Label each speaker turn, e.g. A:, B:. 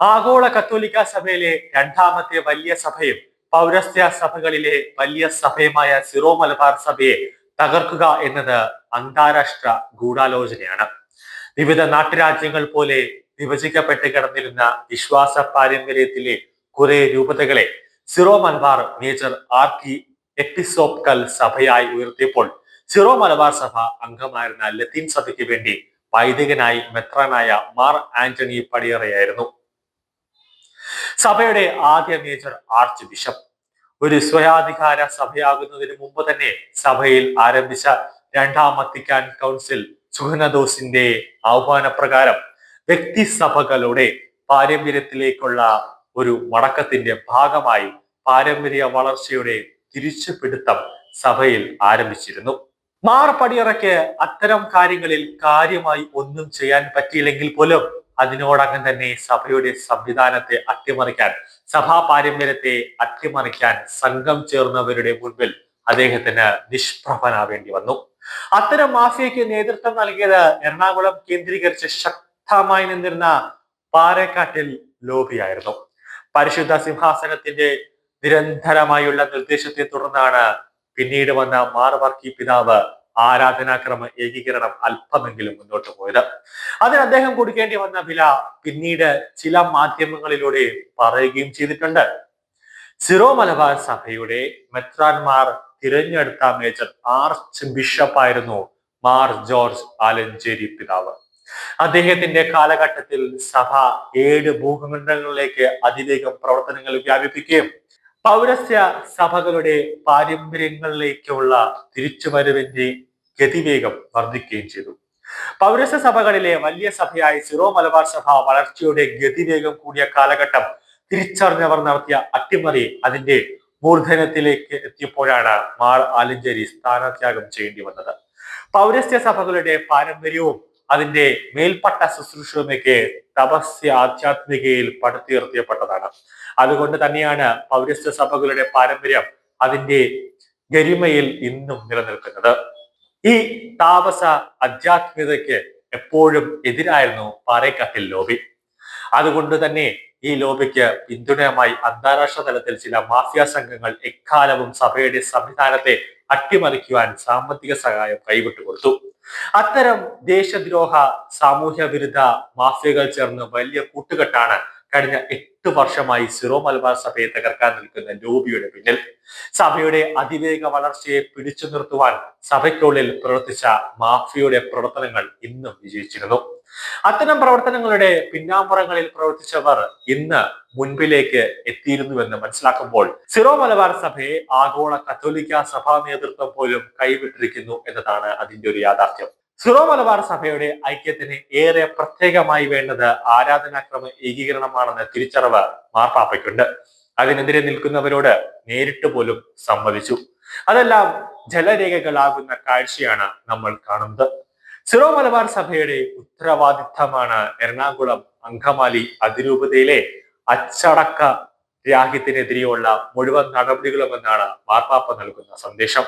A: ആഗോള കത്തോലിക്ക സഭയിലെ രണ്ടാമത്തെ വലിയ സഭയും പൗരസ്ത്യ സഭകളിലെ വലിയ സഭയുമായ സിറോ മലബാർ സഭയെ തകർക്കുക എന്നത് അന്താരാഷ്ട്ര ഗൂഢാലോചനയാണ്. വിവിധ നാട്ടുരാജ്യങ്ങൾ പോലെ വിഭജിക്കപ്പെട്ട് കിടന്നിരുന്ന വിശ്വാസ പാരമ്പര്യത്തിലെ കുറെ രൂപതകളെ Syro Malabar major archiepiscopal സഭയായി ഉയർത്തിയപ്പോൾ സിറോ മലബാർ സഭ അംഗമായിരുന്ന ലത്തീൻ സഭയ്ക്ക് വേണ്ടി വൈദികനായി മെത്രാനായ മാർ ആന്റണി പടിയറയായിരുന്നു. സഭയുടെ ആദ്യ മേജർ ആർച്ച് ബിഷപ്പ്. ഒരു സ്വയാധികാര സഭയാകുന്നതിന് മുമ്പ് തന്നെ സഭയിൽ ആരംഭിച്ച രണ്ടാം കൗൺസിൽ സുഹനദോസിന്റെ ആഹ്വാനപ്രകാരം വ്യക്തിസഭകളുടെ പാരമ്പര്യത്തിലേക്കുള്ള ഒരു മടക്കത്തിന്റെ ഭാഗമായി പാരമ്പര്യ വളർച്ചയുടെ തിരിച്ചുപിടുത്തം സഭയിൽ ആരംഭിച്ചിരുന്നു. മാർ പടിയറയ്ക്ക് അത്തരം കാര്യങ്ങളിൽ കാര്യമായി ഒന്നും ചെയ്യാൻ പറ്റിയില്ലെങ്കിൽ പോലും അതിനോടകം തന്നെ സഭയുടെ സംവിധാനത്തെ അട്ടിമറിക്കാൻ സഭാ പാരമ്പര്യത്തെ അട്ടിമറിക്കാൻ സംഘം ചേർന്നവരുടെ മുൻപിൽ അദ്ദേഹത്തിന് നിഷ്പ്രഭനാവേണ്ടി വന്നു. അത്തരം മാഫിയയ്ക്ക് നേതൃത്വം നൽകിയത് എറണാകുളം കേന്ദ്രീകരിച്ച് ശക്തമായി നിന്നിരുന്ന പാരക്കാട്ടിൽ ലോബിയായിരുന്നു. പരിശുദ്ധ സിംഹാസനത്തിന്റെ നിരന്തരമായുള്ള നിർദ്ദേശത്തെ തുടർന്നാണ് പിന്നീട് വന്ന മാർവർക്കി പിതാവ് ആരാധനാക്രമ ഏകീകരണം അല്പമെങ്കിലും മുന്നോട്ട് പോയത്. അതിന് അദ്ദേഹം കൊടുക്കേണ്ടി വന്ന വില പിന്നീട് ചില മാധ്യമങ്ങളിലൂടെ പറയുകയും ചെയ്തിട്ടുണ്ട്. സിറോ മലബാർ സഭയുടെ മെത്രാൻമാർ തിരഞ്ഞെടുത്ത മേജർ ആർച്ച് ബിഷപ്പ് ആയിരുന്നു മാർ ജോർജ് ആലഞ്ചേരി പിതാവ്. അദ്ദേഹത്തിന്റെ കാലഘട്ടത്തിൽ സഭ ഏഴ് ഭൂഖണ്ഡങ്ങളിലേക്ക് അതിവേഗം പ്രവർത്തനങ്ങൾ വ്യാപിപ്പിക്കുകയും പൗരസ്യ സഭകളുടെ പാരമ്പര്യങ്ങളിലേക്കുള്ള തിരിച്ചുവരവിന്റെ ഗതിവേഗം വർദ്ധിക്കുകയും ചെയ്തു. പൗരസ്യ സഭകളിലെ വലിയ സഭയായ സിറോ മലബാർ സഭ വളർച്ചയുടെ ഗതിവേഗം കൂടിയ കാലഘട്ടം തിരിച്ചറിഞ്ഞവർ നടത്തിയ അട്ടിമറി അതിന്റെ മൂർധനത്തിലേക്ക് എത്തിയപ്പോഴാണ് മാർ ആലഞ്ചേരി സ്ഥാനത്യാഗം ചെയ്യേണ്ടി വന്നത്. പൗരസ്ത്യ സഭകളുടെ പാരമ്പര്യവും അതിന്റെ മേൽപ്പട്ട ശുശ്രൂഷയുമൊക്കെ തപസ്യ ആധ്യാത്മികയിൽ പടുത്തുയർത്തിയപ്പെട്ടതാണ്. അതുകൊണ്ട് തന്നെയാണ് പൗരസ്ത്യ സഭകളുടെ പാരമ്പര്യം അതിന്റെ ഗരിമയിൽ ഇന്നും നിലനിൽക്കുന്നത്. ഈ താപസ അധ്യാത്മികതയ്ക്ക് എപ്പോഴും എതിരായിരുന്നു പാറേക്കത്തിൽ ലോബി. അതുകൊണ്ട് തന്നെ ഈ ലോബിക്ക് പിന്തുണയുമായി അന്താരാഷ്ട്ര തലത്തിൽ ചില മാഫിയ സംഘങ്ങൾ എക്കാലവും സഭയുടെ സംവിധാനത്തെ അട്ടിമറിക്കുവാൻ സാമ്പത്തിക സഹായം കൈവിട്ടു കൊടുത്തു അത്തരം ദേശദ്രോഹ സാമൂഹ്യ വിരുദ്ധ മാഫിയകൾ ചേർന്ന് വലിയ കൂട്ടുകെട്ടാണ് കഴിഞ്ഞ എട്ട് വർഷമായി സിറോ മലബാർ സഭയെ തകർക്കാൻ നിൽക്കുന്ന ലോബിയുടെ പിന്നിൽ. സഭയുടെ അതിവേഗ വളർച്ചയെ പിടിച്ചു നിർത്തുവാൻ സഭയ്ക്കുള്ളിൽ പ്രവർത്തിച്ച മാഫിയയുടെ പ്രവർത്തനങ്ങൾ ഇന്നും വിജയിച്ചിരുന്നു. അത്തരം പ്രവർത്തനങ്ങളുടെ പിന്നാമ്പുറങ്ങളിൽ പ്രവർത്തിച്ചവർ ഇന്ന് മുൻപിലേക്ക് എത്തിയിരുന്നുവെന്ന് മനസ്സിലാക്കുമ്പോൾ സിറോ മലബാർ സഭയെ ആഗോള കത്തോലിക്ക സഭാ നേതൃത്വം പോലും കൈവിട്ടിരിക്കുന്നു എന്നതാണ് അതിന്റെ ഒരു യാഥാർത്ഥ്യം. സിറോ മലബാർ സഭയുടെ ഐക്യത്തിന് ഏറെ പ്രത്യേകമായി വേണ്ടത് ആരാധനാക്രമ ഏകീകരണമാണെന്ന് തിരിച്ചറിവ് മാർപ്പാപ്പയ്ക്കുണ്ട്. അതിനെതിരെ നിൽക്കുന്നവരോട് നേരിട്ട് പോലും സമ്മതിച്ചു അതെല്ലാം ജലരേഖകളാകുന്ന കാഴ്ചയാണ് നമ്മൾ കാണുന്നത്. സിറോ മലബാർ സഭയുടെ ഉത്തരവാദിത്തമാണ് എറണാകുളം അങ്കമാലി അതിരൂപതയിലെ അച്ചടക്ക രാഹിത്യത്തിനെതിരെയുള്ള മുഴുവൻ നടപടികളുമെന്നാണ് മാർപ്പാപ്പ നൽകുന്ന സന്ദേശം.